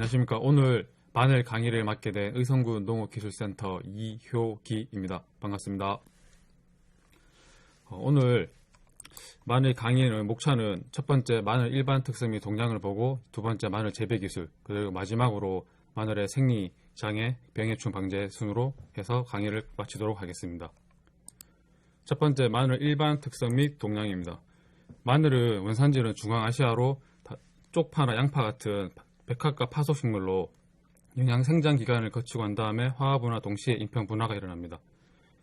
안녕하십니까. 오늘 마늘 강의를 맡게 된 의성군 농업기술센터 이효기입니다. 반갑습니다. 어, 오늘 마늘 강의는 목차는 첫 번째 마늘 일반 특성 및 동량을 보고 두 번째 마늘 재배 기술 그리고 마지막으로 마늘의 생리 장애 병해충 방제 순으로 해서 강의를 마치도록 하겠습니다. 첫 번째 마늘 일반 특성 및 동량입니다. 마늘은 원산지는 중앙아시아로 다- 쪽파나 양파 같은 백합과 파속식물로 영양 생장 기간을 거치고 한 다음에 화합분화 동시에 인평 분화가 일어납니다.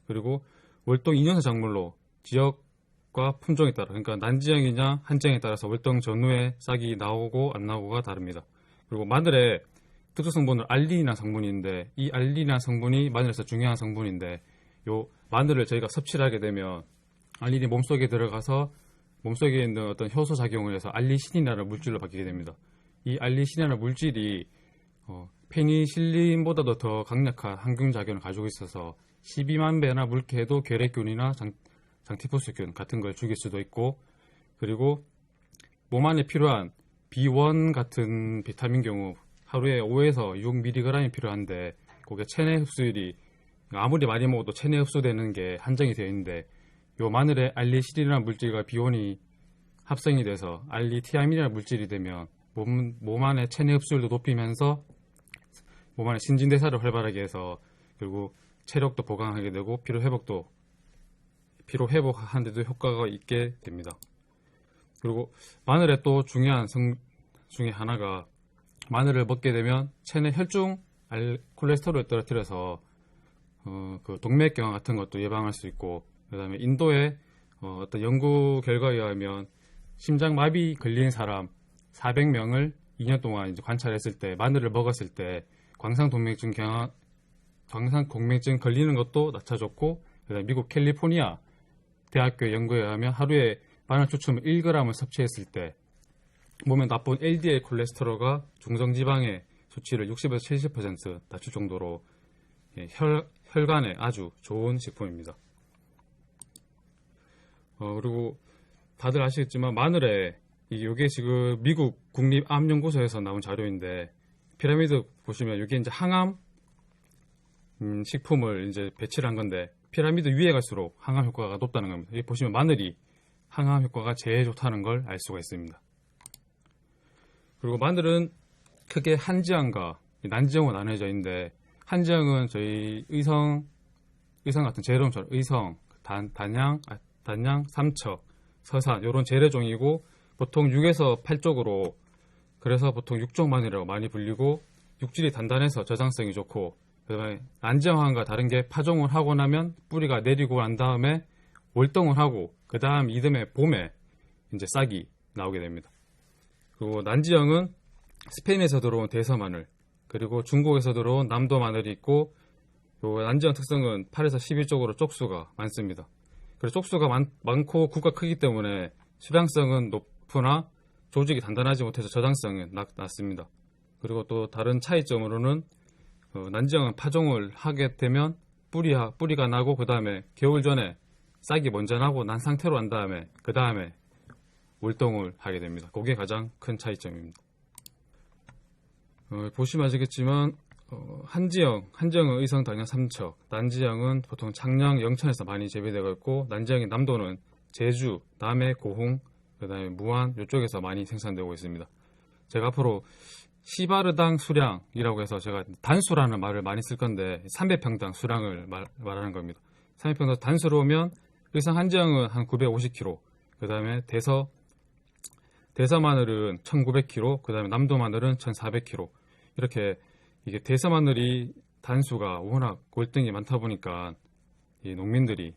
그리고 월동 2년사 작물로 지역과 품종에 따라 그러니까 난지형이냐 한지형에 따라서 월동 전후에 싹이 나오고 안 나오고가 다릅니다. 그리고 마늘의 특수 성분은 알린이라는 성분인데 이 알린이라는 성분이 마늘에서 중요한 성분인데 요 마늘을 저희가 섭취를 하게 되면 알린이 몸속에 들어가서 몸속에 있는 어떤 효소 작용을 해서 알리신이라는 물질로 바뀌게 됩니다. 이 알리신이라는 물질이 어, 페니실린보다도 더 강력한 항균 작용을 가지고 있어서 12만 배나 물개도 결핵균이나 장, 장티푸스균 같은 걸 죽일 수도 있고 그리고 몸 안에 필요한 B1 같은 비타민 경우 하루에 5에서 6mg이 필요한데 그게 체내 흡수율이 아무리 많이 먹어도 체내 흡수되는 게 한정이 되어 있는데 요 마늘에 알리실이라는 물질과 비온이 합성이 돼서 알리티아민이라는 물질이 되면 몸, 몸 안에 체내 흡수율도 높이면서 몸 안에 신진대사를 활발하게 해서 결국 체력도 보강하게 되고 피로 회복도 피로 회복하는 데도 효과가 있게 됩니다. 그리고 마늘의 또 중요한 성 중에 하나가 마늘을 먹게 되면 체내 혈중 알 콜레스테롤을 떨어뜨려서 어, 그 동맥경화 같은 것도 예방할 수 있고 그다음에 인도의 어, 어떤 연구 결과에 의하면 심장 마비 걸린 사람 400명을 2년 동안 관찰했을 때 마늘을 먹었을 때 광상동맥증 경화 광상동맥증 걸리는 것도 낮춰졌고 그다음에 미국 캘리포니아 대학교 연구에 의하면 하루에 마늘 추출물 1g을 섭취했을 때 몸에 나쁜 LDL 콜레스테롤과 중성지방의 수치를 60에서 70% 낮출 정도로 예, 혈, 혈관에 아주 좋은 식품입니다. 어, 그리고 다들 아시겠지만 마늘에 이- 이게 지금 미국 국립암연구소에서 나온 자료인데 피라미드 보시면 이게 이제 항암 음, 식품을 이제 배치를 한 건데 피라미드 위에 갈수록 항암 효과가 높다는 겁니다. 여기 보시면 마늘이 항암 효과가 제일 좋다는 걸 알 수가 있습니다. 그리고 마늘은 크게 한지향과 난지형으로 나눠져 있는데 한지형은 저희 의성 의성 같은 재래종처럼 의성, 단, 단양, 아, 단양, 삼척, 서산 이런 재래종이고 보통 6에서 8쪽으로 그래서 보통 육종 마늘이라고 많이 불리고 육질이 단단해서 저장성이 좋고 그다음에 난지형과 다른 게 파종을 하고 나면 뿌리가 내리고 난 다음에 월동을 하고 그 다음 이듬해 봄에 이제 싹이 나오게 됩니다. 그리고 난지형은 스페인에서 들어온 대서 마늘 그리고 중국에서 들어온 남도 마늘이 있고 요 난지형 특성은 8에서 11쪽으로 쪽수가 많습니다. 그래서 쪽수가 많, 많고 국가 크기 때문에 수량성은 높 으나 조직이 단단하지 못해서 저장성은 낮, 낮습니다. 그리고 또 다른 차이점으로는 어, 난지형은 파종을 하게 되면 뿌리가, 뿌리가 나고 그 다음에 겨울 전에 싹이 먼저 나고 난 상태로 한 다음에 그 다음에 월동을 하게 됩니다. 그게 가장 큰 차이점입니다. 어, 보시면 아시겠지만 어, 한지형, 한지형은 의성, 당양, 삼척, 난지형은 보통 창녕, 영천에서 많이 재배되고 있고 난지형인 남도는 제주, 남해, 고흥, 그 다음에 무안 이쪽에서 많이 생산되고 있습니다. 제가 앞으로 시바르당 수량이라고 해서 제가 단수라는 말을 많이 쓸 건데 300평당 수량을 말, 말하는 겁니다. 300평당 단수로 오면 의성 한지형은 한 950kg, 그 다음에 대서 대서 마늘은 1900kg, 그 다음에 남도 마늘은 1400kg. 이렇게 이게 대서 마늘이 단수가 워낙 골등이 많다 보니까 이 농민들이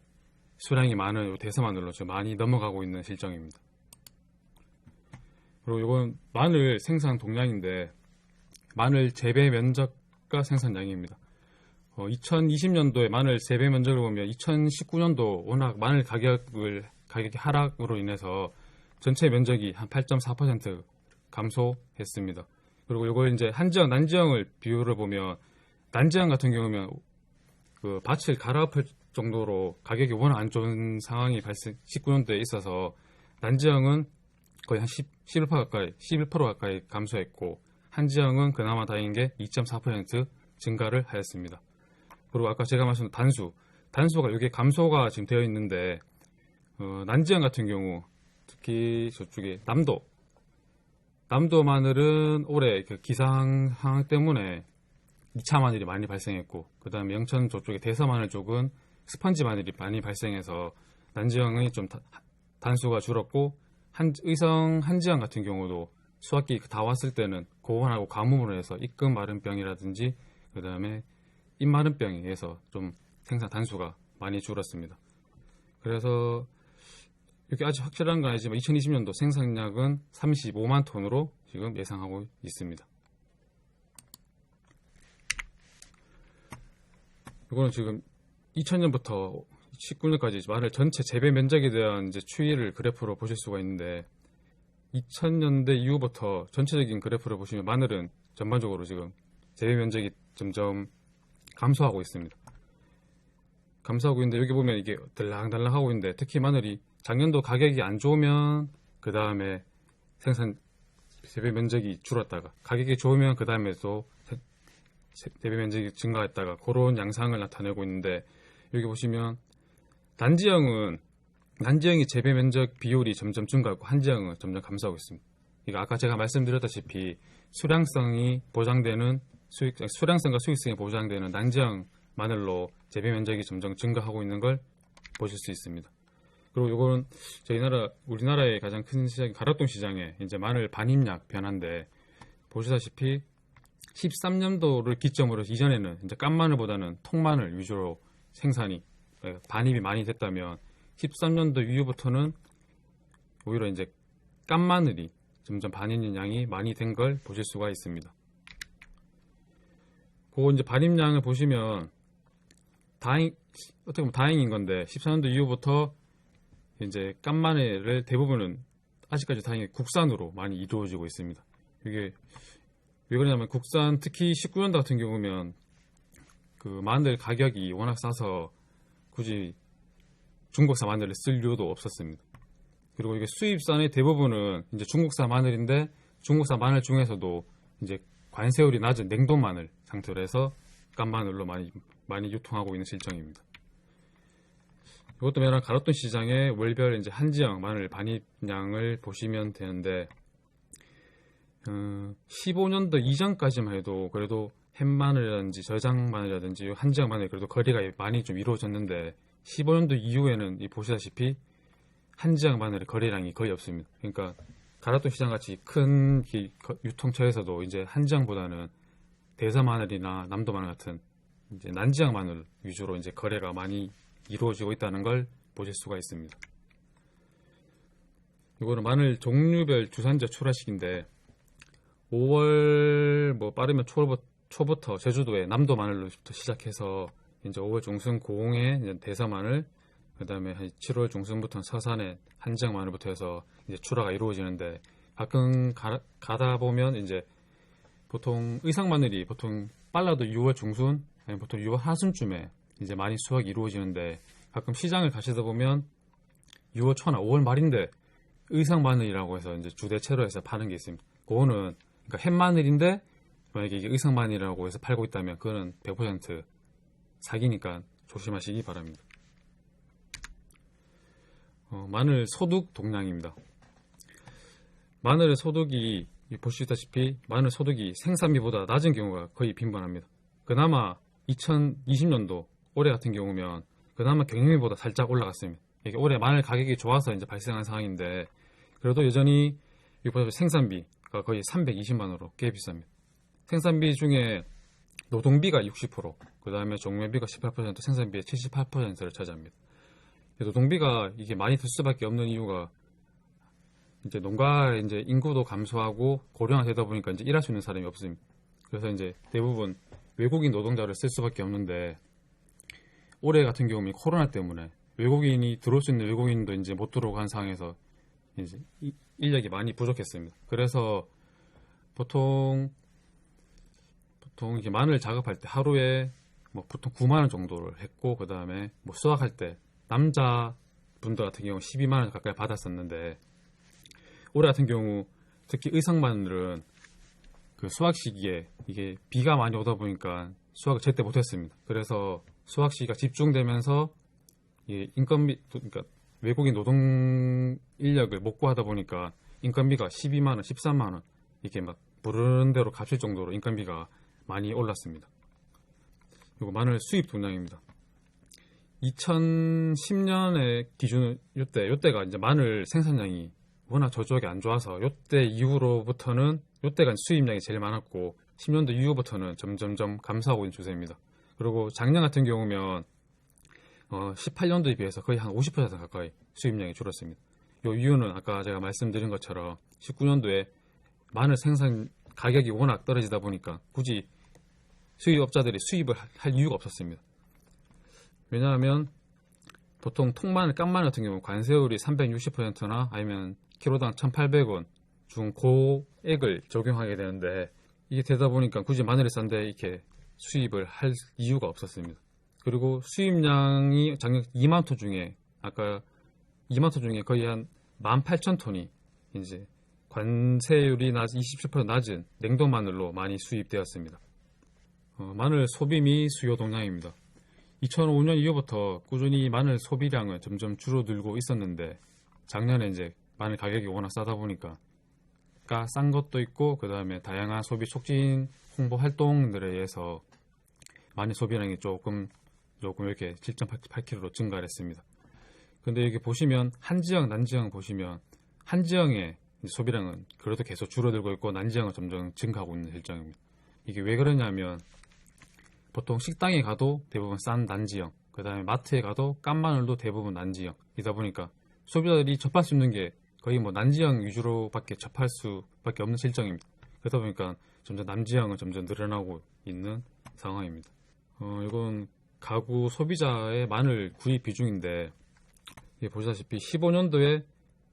수량이 많은 이 대서 마늘로 많이 넘어가고 있는 실정입니다. 그리고 이건 마늘 생산 동량인데 마늘 재배 면적과 생산량입니다. 어, 2020년도에 마늘 재배 면적을 보면 2019년도 워낙 마늘 가격을 가격이 하락으로 인해서 전체 면적이 한 8.4% 감소했습니다. 그리고 이걸 이제 한지형, 난지형을 비율을 보면 난지형 같은 경우면 그 밭을 갈아엎을 정도로 가격이 워낙 안 좋은 상황이 발생 19년도에 있어서 난지형은 거의 한 10, 11% 가까이 11% 가까이 감소했고 한지형은 그나마 다행인 게 2.4% 증가를 하였습니다. 그리고 아까 제가 말씀드린 단수, 단수가 이게 감소가 지금 되어 있는데 어, 난지형 같은 경우 특히 저쪽에 남도, 남도 마늘은 올해 그 기상 상황 때문에 2차 마늘이 많이 발생했고 그 다음에 영천 저쪽에 대서 마늘 쪽은 스펀지 마늘이 많이 발생해서 난지형이 좀 다- 단수가 줄었고 한, 의성 한지형 같은 경우도 수확기 다 왔을 때는 고온하고 가뭄으로 해서 입금 마른병이라든지 그 다음에 입마른병에 의해서 좀 생산 단수가 많이 줄었습니다. 그래서 이렇게 아직 확실한 건 아니지만 2020년도 생산량은 35만 톤으로 지금 예상하고 있습니다. 이거는 지금 2000년부터 19년까지 마늘 전체 재배 면적에 대한 이제 추이를 그래프로 보실 수가 있는데 2000년대 이후부터 전체적인 그래프를 보시면 마늘은 전반적으로 지금 재배 면적이 점점 감소하고 있습니다. 감소하고 있는데 여기 보면 이게 들랑달랑 하고 있는데 특히 마늘이 작년도 가격이 안 좋으면 그 다음에 생산 재배 면적이 줄었다가 가격이 좋으면 그 다음에 또 재배 면적이 증가했다가 그런 양상을 나타내고 있는데 여기 보시면 단지형은 단지형이 재배 면적 비율이 점점 증가하고 한지형은 점점 감소하고 있습니다. 이거 아까 제가 말씀드렸다시피 수량성이 보장되는 수익 수량성과 수익성이 보장되는 난지형 마늘로 재배 면적이 점점 증가하고 있는 걸 보실 수 있습니다. 그리고 이거는 저희 나라 우리나라의 가장 큰 시장 가락동 시장에 이제 마늘 반입량 변화인데 보시다시피 13년도를 기점으로 이전에는 이제 깐마늘보다는 통마늘 위주로 생산이 예, 반입이 많이 됐다면 13년도 이후부터는 오히려 이제 깐마늘이 점점 반입 양이 많이 된 걸 보실 수가 있습니다. 그 이제 반입량을 보시면 다행 어떻게 보면 다행인 건데 14년도 이후부터 이제 깐마늘을 대부분은 아직까지 다행히 국산으로 많이 이루어지고 있습니다. 이게 왜 그러냐면 국산 특히 19년도 같은 경우면 그 마늘 가격이 워낙 싸서 굳이 중국산 마늘을 쓸 이유도 없었습니다. 그리고 이게 수입산의 대부분은 이제 중국산 마늘인데 중국산 마늘 중에서도 이제 관세율이 낮은 냉동 마늘 상태로 해서 깐마늘로 많이 많이 유통하고 있는 실정입니다. 이것도 매랑 가로돈 시장의 월별 이제 한지형 마늘 반입량을 보시면 되는데 어, 15년도 이전까지만 해도 그래도 햇마늘이라든지 저장마늘이라든지 한지형 마늘 그래도 거래가 많이 좀 이루어졌는데 15년도 이후에는 이 보시다시피 한지형 마늘의 거래량이 거의 없습니다. 그러니까 가라돈 시장 같이 큰 유통처에서도 이제 한지형보다는 대서 마늘이나 남도 마늘 같은 이제 난지형 마늘 위주로 이제 거래가 많이 이루어지고 있다는 걸 보실 수가 있습니다. 이거는 마늘 종류별 주산자 출하식인데 5월 뭐 빠르면 초부터, 초부터 제주도에 남도 마늘로부터 시작해서 이제 5월 중순 고흥에 이제 대서 마늘 그다음에 한 7월 중순부터는 서산에 한지형 마늘부터 해서 이제 출하가 이루어지는데 가끔 가, 가다 보면 이제 보통 의상 마늘이 보통 빨라도 6월 중순 아니 보통 6월 하순쯤에 이제 많이 수확이 이루어지는데 가끔 시장을 가시다 보면 6월 초나 5월 말인데 의상 마늘이라고 해서 이제 주대체로 해서 파는 게 있습니다. 그거는 그러니까 햇 마늘인데 만약에 이게 의상 마늘이라고 해서 팔고 있다면 그거는 100% 사기니까 조심하시기 바랍니다. 어, 마늘 소득 동량입니다. 마늘의 소득이 보시다시피 마늘 소득이 생산비보다 낮은 경우가 거의 빈번합니다. 그나마 2020년도 올해 같은 경우면 그나마 경영비보다 살짝 올라갔습니다. 이게 올해 마늘 가격이 좋아서 이제 발생한 상황인데 그래도 여전히 이보다 생산비가 거의 320만 원으로 꽤 비쌉니다. 생산비 중에 노동비가 60%, 그 다음에 종매비가 18%, 생산비의 78%를 차지합니다. 노동비가 이게 많이 들 수밖에 없는 이유가 이제 농가 이제 인구도 감소하고 고령화 되다 보니까 이제 일할 수 있는 사람이 없습니다. 그래서 이제 대부분 외국인 노동자를 쓸 수밖에 없는데 올해 같은 경우는 코로나 때문에 외국인이 들어올 수 있는 외국인도 이제 못 들어오고 한 상황에서 이제 이- 인력이 많이 부족했습니다. 그래서 보통 보통 이게 마늘 작업할 때 하루에 뭐 보통 9만 원 정도를 했고 그 다음에 뭐 수확할 때 남자 분들 같은 경우 12만 원 가까이 받았었는데 올해 같은 경우 특히 의성 마늘은 그 수확 시기에 이게 비가 많이 오다 보니까 수확을 제때 못했습니다. 그래서 수확 시기가 집중되면서 이 인건비 그러니까 외국인 노동 인력을 못 구하다 보니까 인건비가 12만 원, 13만 원 이렇게 막 부르는 대로 값일 정도로 인건비가 많이 올랐습니다. 그리고 마늘 수입 동량입니다. 2010년에 기준 요때 요때가 이제 마늘 생산량이 워낙 저조하게 안 좋아서 요때 이후로부터는 요때가 수입량이 제일 많았고 10년도 이후부터는 점점점 감소하고 있는 추세입니다. 그리고 작년 같은 경우면 어, 18년도에 비해서 거의 한 50% 가까이 수입량이 줄었습니다. 요 이유는 아까 제가 말씀드린 것처럼 19년도에 마늘 생산 가격이 워낙 떨어지다 보니까 굳이 수입업자들이 수입을 할 이유가 없었습니다. 왜냐하면 보통 통마늘, 깐마늘 같은 경우 관세율이 360%나 아니면 키로당 1,800원 중 고액을 적용하게 되는데 이게 되다 보니까 굳이 마늘이 싼데 이렇게 수입을 할 이유가 없었습니다. 그리고 수입량이 작년 2만 톤 중에 아까 2만 톤 중에 거의 한 18,000톤이 이제 관세율이 낮 27% 낮은 냉동 마늘로 많이 수입되었습니다. 어, 마늘 소비 미 수요 동향입니다. 2005년 이후부터 꾸준히 마늘 소비량은 점점 줄어들고 있었는데 작년에 이제 마늘 가격이 워낙 싸다 보니까 싼 것도 있고 그 다음에 다양한 소비 촉진 홍보 활동들에 의해서 마늘 소비량이 조금 조금 이렇게 7.8kg로 증가를 했습니다. 근데 여기 보시면 한 지역, 난 지역 보시면 한 지역의 소비량은 그래도 계속 줄어들고 있고 난 지역은 점점 증가하고 있는 실정입니다. 이게 왜 그러냐면 보통 식당에 가도 대부분 싼 난지형, 그 다음에 마트에 가도 깐 마늘도 대부분 난지형 이다 보니까 소비자들이 접할 수 있는 게 거의 뭐 난지형 위주로 밖에 접할 수 밖에 없는 실정입니다. 그러다 보니까 점점 남지형은 점점 늘어나고 있는 상황입니다. 어, 이건 가구 소비자의 마늘 구입 비중인데 보시다시피 15년도에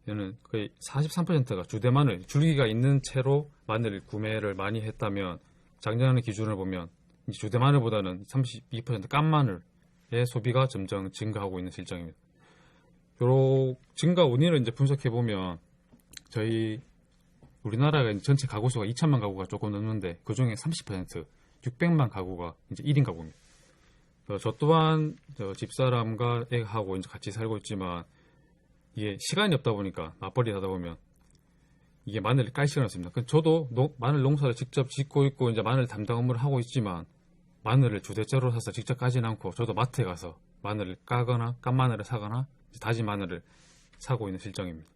얘는 거의 43%가 주대 마늘, 줄기가 있는 채로 마늘 구매를 많이 했다면 작년의 기준을 보면 주대 마늘보다는 32%깐 마늘의 소비가 점점 증가하고 있는 실정입니다. 요 증가 원인을 이제 분석해 보면 저희 우리나라가 전체 가구 수가 2천만 가구가 조금 넘는데 그 중에 30% 600만 가구가 이제 1인 가구입니다. 저 또한 저 집사람과 애하고 이제 같이 살고 있지만 이게 시간이 없다 보니까 맞벌이 하다 보면 이게 마늘을 깔 시간이 없습니다. 저도 노, 마늘 농사를 직접 짓고 있고 이제 마늘 담당 업무를 하고 있지만 마늘을 주대째로 사서 직접 까진 않고 저도 마트에 가서 마늘을 까거나 깐 마늘을 사거나 다진 마늘을 사고 있는 실정입니다.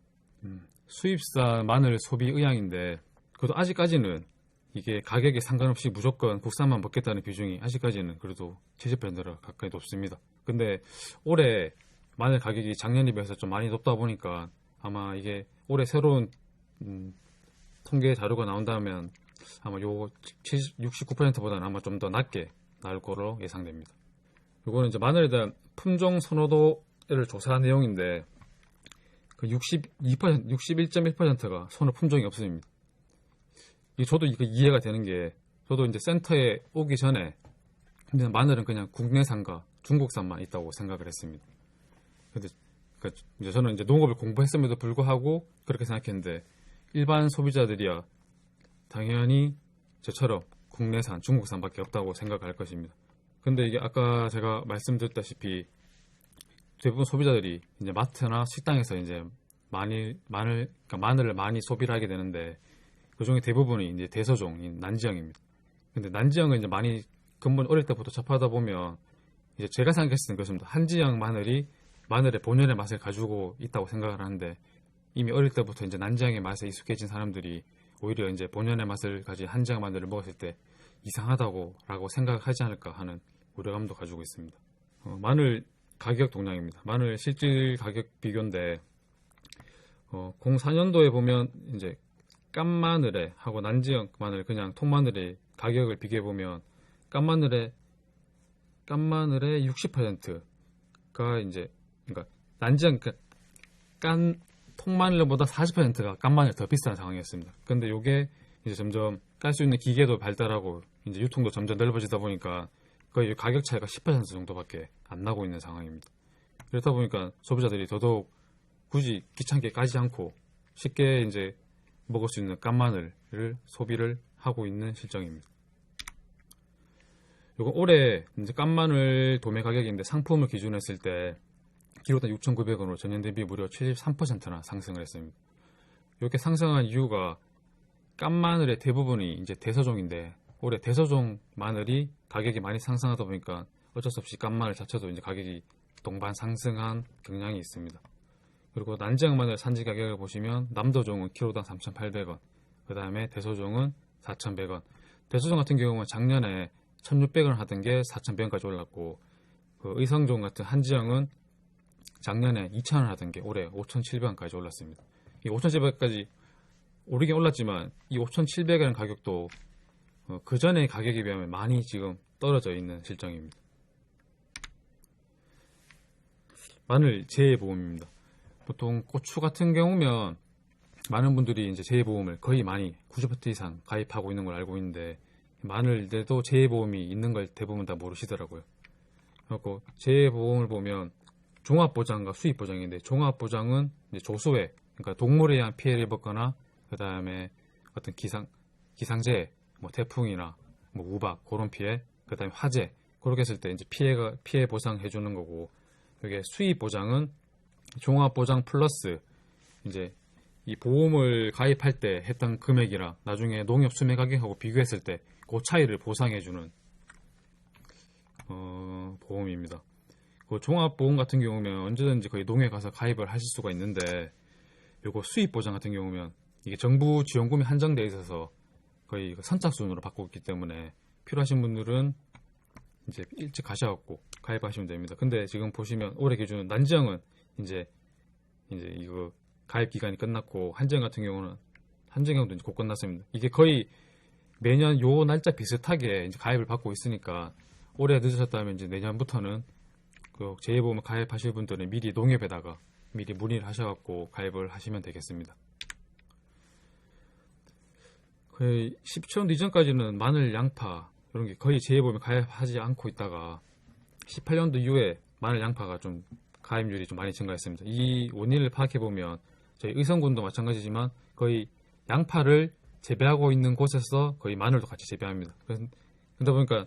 음, 수입산 마늘 소비 의향인데 그래도 아직까지는 이게 가격에 상관없이 무조건 국산만 먹겠다는 비중이 아직까지는 그래도 70% 가까이 높습니다. 근데 올해 마늘 가격이 작년에 비해서 좀 많이 높다 보니까 아마 이게 올해 새로운 음, 통계 자료가 나온다면 아마 요 69%보다는 아마 좀 더 낮게 나올 거로 예상됩니다. 이거는 이제 마늘에 대한 품종 선호도를 조사한 내용인데 그 62%, 61.1%가 선호 품종이 없습니다. 이 저도 이거 이해가 되는 게 저도 이제 센터에 오기 전에 마늘은 그냥 국내산과 중국산만 있다고 생각을 했습니다. 근데 그 이제 저는 이제 농업을 공부했음에도 불구하고 그렇게 생각했는데 일반 소비자들이야 당연히 저처럼 국내산, 중국산밖에 없다고 생각할 것입니다. 근데 이게 아까 제가 말씀드렸다시피 대부분 소비자들이 이제 마트나 식당에서 이제 많이 마늘 그러니까 마늘을 많이 소비를 하게 되는데 그 중에 대부분이 이제 대서종인 난지형입니다. 근데 난지형은 이제 많이 근본 어릴 때부터 접하다 보면 이제 제가 생각했을 때 그렇습니다. 한지형 마늘이 마늘의 본연의 맛을 가지고 있다고 생각을 하는데 이미 어릴 때부터 이제 난지향의 맛에 익숙해진 사람들이 오히려 이제 본연의 맛을 가진 한지향 마늘을 먹었을 때 이상하다고 라고 생각하지 않을까 하는 우려감도 가지고 있습니다. 어, 마늘 가격 동향입니다. 마늘 실질 가격 비교인데 어, 04년도에 보면 이제 깐마늘에 하고 난지형 마늘 그냥 통마늘의 가격을 비교해 보면 깐마늘의 깐마늘의 60%가 이제 그러니까 난지형 그러니까 깐 통마늘보다 40%가 깐마늘 더 비싼 상황이었습니다. 근데 이게 이제 점점 깔 수 있는 기계도 발달하고 이제 유통도 점점 넓어지다 보니까 거의 가격 차이가 10% 정도밖에 안 나고 있는 상황입니다. 그렇다 보니까 소비자들이 더더욱 굳이 귀찮게 까지 않고 쉽게 이제 먹을 수 있는 깐마늘을 소비를 하고 있는 실정입니다. 요거 올해 이제 깐마늘 도매 가격인데 상품을 기준으로 했을 때 키로당 6,900원으로 전년 대비 무려 73%나 상승을 했습니다. 이렇게 상승한 이유가 깐 마늘의 대부분이 이제 대서종인데 올해 대서종 마늘이 가격이 많이 상승하다 보니까 어쩔 수 없이 깐 마늘 자체도 이제 가격이 동반 상승한 경향이 있습니다. 그리고 난지역 마늘 산지 가격을 보시면 남도종은 키로당 3,800원, 그 다음에 대서종은 4,100원. 대서종 같은 경우는 작년에 1,600원 하던 게 4,100원까지 올랐고 그 의성종 같은 한지영은 작년에 2,000원 하던 게 올해 5,700원까지 올랐습니다. 이 5,700원까지 오르긴 올랐지만 이 5,700원 가격도 어, 그 전의 가격에 비하면 많이 지금 떨어져 있는 실정입니다. 마늘 재해보험입니다. 보통 고추 같은 경우면 많은 분들이 이제 재해보험을 거의 많이 90% 이상 가입하고 있는 걸 알고 있는데 마늘에도 재해보험이 있는 걸 대부분 다 모르시더라고요. 그리고 재해보험을 보면 종합보장과 수입보장인데 종합보장은 조소해 그러니까 동물에 의한 피해를 입었거나 그 다음에 어떤 기상 기상재해 뭐 태풍이나 뭐 우박 그런 피해 그 다음에 화재 그렇게 했을 때 이제 피해가 피해 보상해 주는 거고 이게 수입 보장은 종합 보장 플러스 이제 이 보험을 가입할 때 했던 금액이랑 나중에 농협 수매 가격하고 비교했을 때 그 차이를 보상해 주는 어, 보험입니다. 그 종합 보험 같은 경우면 언제든지 거의 농협 가서 가입을 하실 수가 있는데 요거 수입 보장 같은 경우면 이게 정부 지원금이 한정돼 있어서 거의 그 선착순으로 받고 있기 때문에 필요하신 분들은 이제 일찍 가셔갖고 가입하시면 됩니다. 근데 지금 보시면 올해 기준 난지영은 이제 이제 이거 가입 기간이 끝났고 한지영 같은 경우는 한지영도 이제 곧 끝났습니다. 이게 거의 매년 요 날짜 비슷하게 이제 가입을 받고 있으니까 올해 늦으셨다면 이제 내년부터는 그 재해보험 가입하실 분들은 미리 농협에다가 미리 문의를 하셔갖고 가입을 하시면 되겠습니다. 거의 17년도 이전까지는 마늘, 양파 이런 게 거의 재해보험에 가입하지 않고 있다가 18년도 이후에 마늘, 양파가 좀 가입률이 좀 많이 증가했습니다. 이 원인을 파악해 보면 저희 의성군도 마찬가지지만 거의 양파를 재배하고 있는 곳에서 거의 마늘도 같이 재배합니다. 그러다 보니까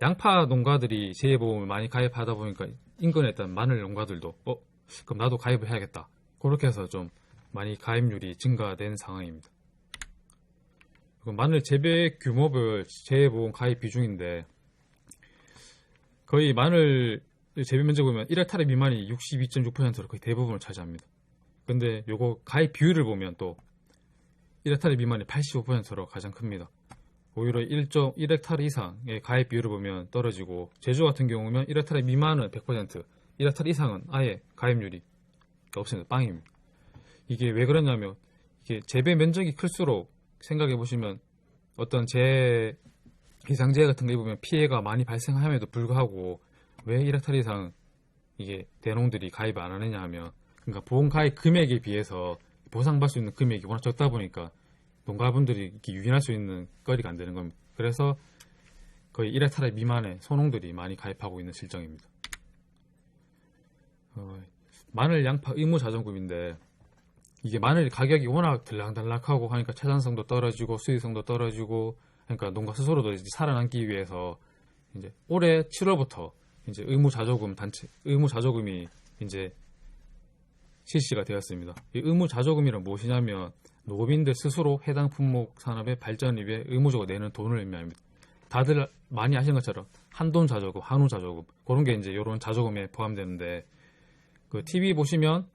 양파 농가들이 재해보험을 많이 가입하다 보니까 인근에 있던 마늘 농가들도 어 그럼 나도 가입을 해야겠다. 그렇게 해서 좀 많이 가입률이 증가된 상황입니다. 마늘 재배 규모별 재해보험 가입 비중인데 거의 마늘 재배 면적 보면 1헥타르 미만이 62.6%로 거의 대부분을 차지합니다. 근데 요거 가입 비율을 보면 또 1헥타르 미만이 85%로 가장 큽니다. 오히려 1.1헥타르 이상의 가입 비율을 보면 떨어지고 제주 같은 경우면 1헥타르 미만은 100%, 1헥타르 이상은 아예 가입률이 없습니다. 빵입니다. 이게 왜 그러냐면 이게 재배 면적이 클수록 생각해 보시면 어떤 재 기상재해 같은 거 입으면 피해가 많이 발생함에도 불구하고 왜 1헥타르 이상 이게 대농들이 가입 안 하느냐 하면 그러니까 보험 가입 금액에 비해서 보상받을 수 있는 금액이 워낙 적다 보니까 농가분들이 유인할 수 있는 거리가 안 되는 겁니다. 그래서 거의 1헥타르 미만의 소농들이 많이 가입하고 있는 실정입니다. 어, 마늘 양파 의무 자정금인데 이게 마늘 가격이 워낙 들락달락하고 하니까 채산성도 떨어지고 수익성도 떨어지고 그러니까 농가 스스로도 이제 살아남기 위해서 이제 올해 7월부터 이제 의무 자조금 단체 의무 자조금이 이제 실시가 되었습니다. 이 의무 자조금이란 무엇이냐면 농업인들 스스로 해당 품목 산업의 발전을 위해 의무적으로 내는 돈을 의미합니다. 다들 많이 아시는 것처럼 한돈 자조금, 한우 자조금 그런 게 이제 이런 자조금에 포함되는데 그 TV 보시면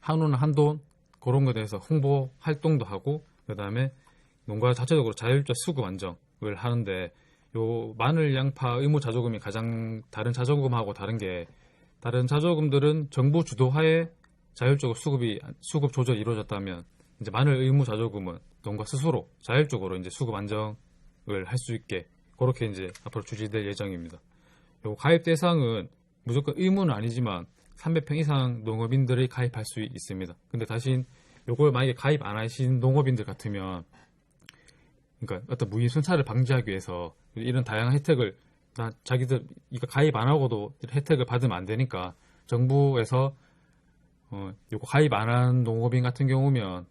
한우는 한돈 그런 것에 대해서 홍보 활동도 하고 그 다음에 농가 자체적으로 자율적 수급 안정을 하는데 요 마늘 양파 의무 자조금이 가장 다른 자조금하고 다른 게 다른 자조금들은 정부 주도하에 자율적으로 수급이 수급 조절이 이루어졌다면 이제 마늘 의무 자조금은 농가 스스로 자율적으로 이제 수급 안정을 할 수 있게 그렇게 이제 앞으로 주시될 예정입니다. 요 가입 대상은 무조건 의무는 아니지만 300평 이상 농업인들이 가입할 수 있습니다. 근데 다신 요걸 만약에 가입 안 하신 농업인들 같으면 그러니까 어떤 무인 순찰을 방지하기 위해서 이런 다양한 혜택을 나 자기들 이거 가입 안 하고도 혜택을 받으면 안 되니까 정부에서 어 요거 가입 안 한 농업인 같은 경우면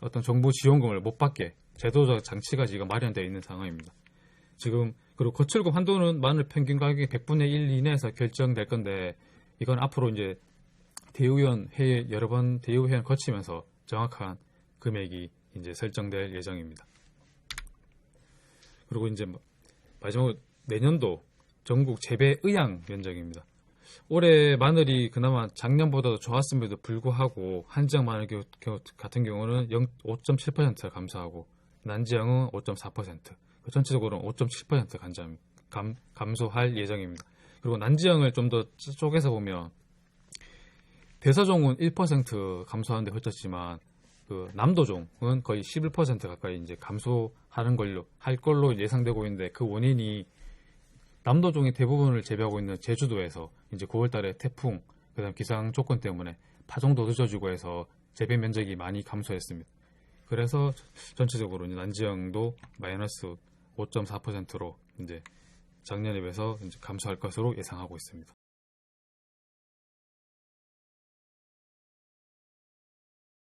어떤 정부 지원금을 못 받게 제도적 장치가 지금 마련되어 있는 상황입니다. 지금 그리고 거칠고 한도는 마늘 평균 가격의 100분의 1 이내에서 결정될 건데 이건 앞으로 이제 대의원 회의 여러 번 대의회를 거치면서 정확한 금액이 이제 설정될 예정입니다. 그리고 이제 뭐 마지막으로 내년도 전국 재배 의향 면적입니다. 올해 마늘이 그나마 작년보다 도 좋았음에도 불구하고 한지역 마늘 교- 교- 같은 경우는 5.7%가 감소하고 난지역은 5.4%, 그 전체적으로는 5.7% 감giảm, 감, 감소할 예정입니다. 그리고 난지역을 좀 더 쪼개서 보면 대서종은 1% 감소하는데 그쳤지만 그 남도종은 거의 11% 가까이 이제 감소하는 걸로 할 걸로 예상되고 있는데 그 원인이 남도종이 대부분을 재배하고 있는 제주도에서 이제 9월달에 태풍 그다음 기상 조건 때문에 파종도 늦어지고 해서 재배 면적이 많이 감소했습니다. 그래서 전체적으로 난지형도 마이너스 5.4%로 이제 작년에 비해서 감소할 것으로 예상하고 있습니다.